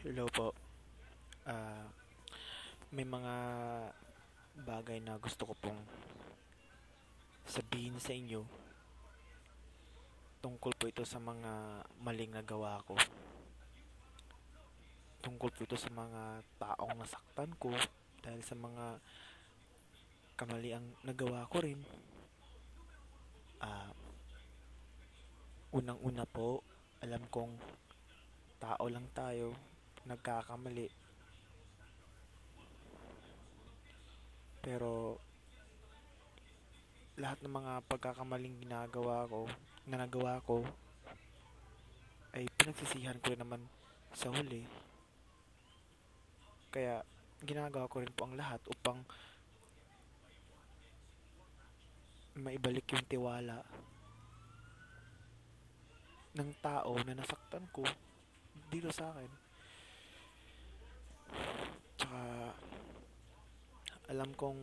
Hello po. Ah, may mga bagay na gusto ko pong sabihin sa inyo. Tungkol po ito sa mga maling nagawa ko. Tungkol po ito sa mga taong nasaktan ko dahil sa mga kamaliang nagawa ko rin. Ah, unang-una po, alam kong tao lang tayo, nagkakamali. Pero lahat ng mga pagkakamaling ginagawa ko, na nagawa ko, ay pinagsisihan ko rin naman sa huli. Kaya ginagawa ko rin po ang lahat upang maibalik yung tiwala ng tao na nasaktan ko dito sa akin. Alam kong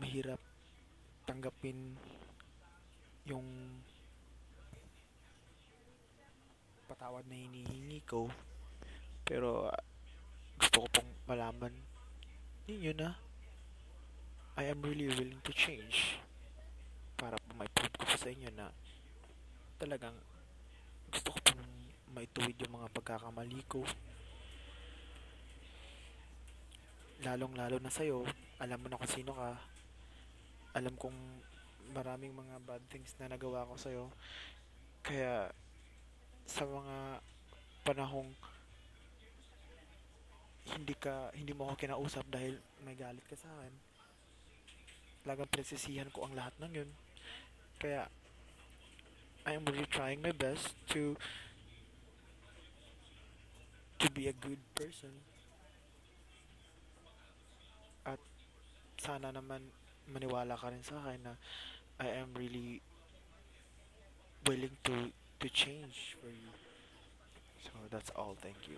mahirap tanggapin yung patawad na hinihingi ko. Pero ah, gusto ko pong malaman ninyo na I am really willing to change para po mai-prove ko sa inyo na talagang gusto ko pong maituwid yung mga pagkakamali ko. Lalong lalo na sa'yo, alam mo na kung sino ka. Alam kong maraming mga bad things na nagawa ko sa'yo. Kaya sa mga panahong hindi ka hindi mo ako kinausap dahil may galit ka sa akin. Talagang pinagsisihan ko ang lahat ng yun. Kaya I am really trying my best to to be a good person. At sana naman maniwala ka rin sa akin na I am really willing to to change for you. So that's all. Thank you.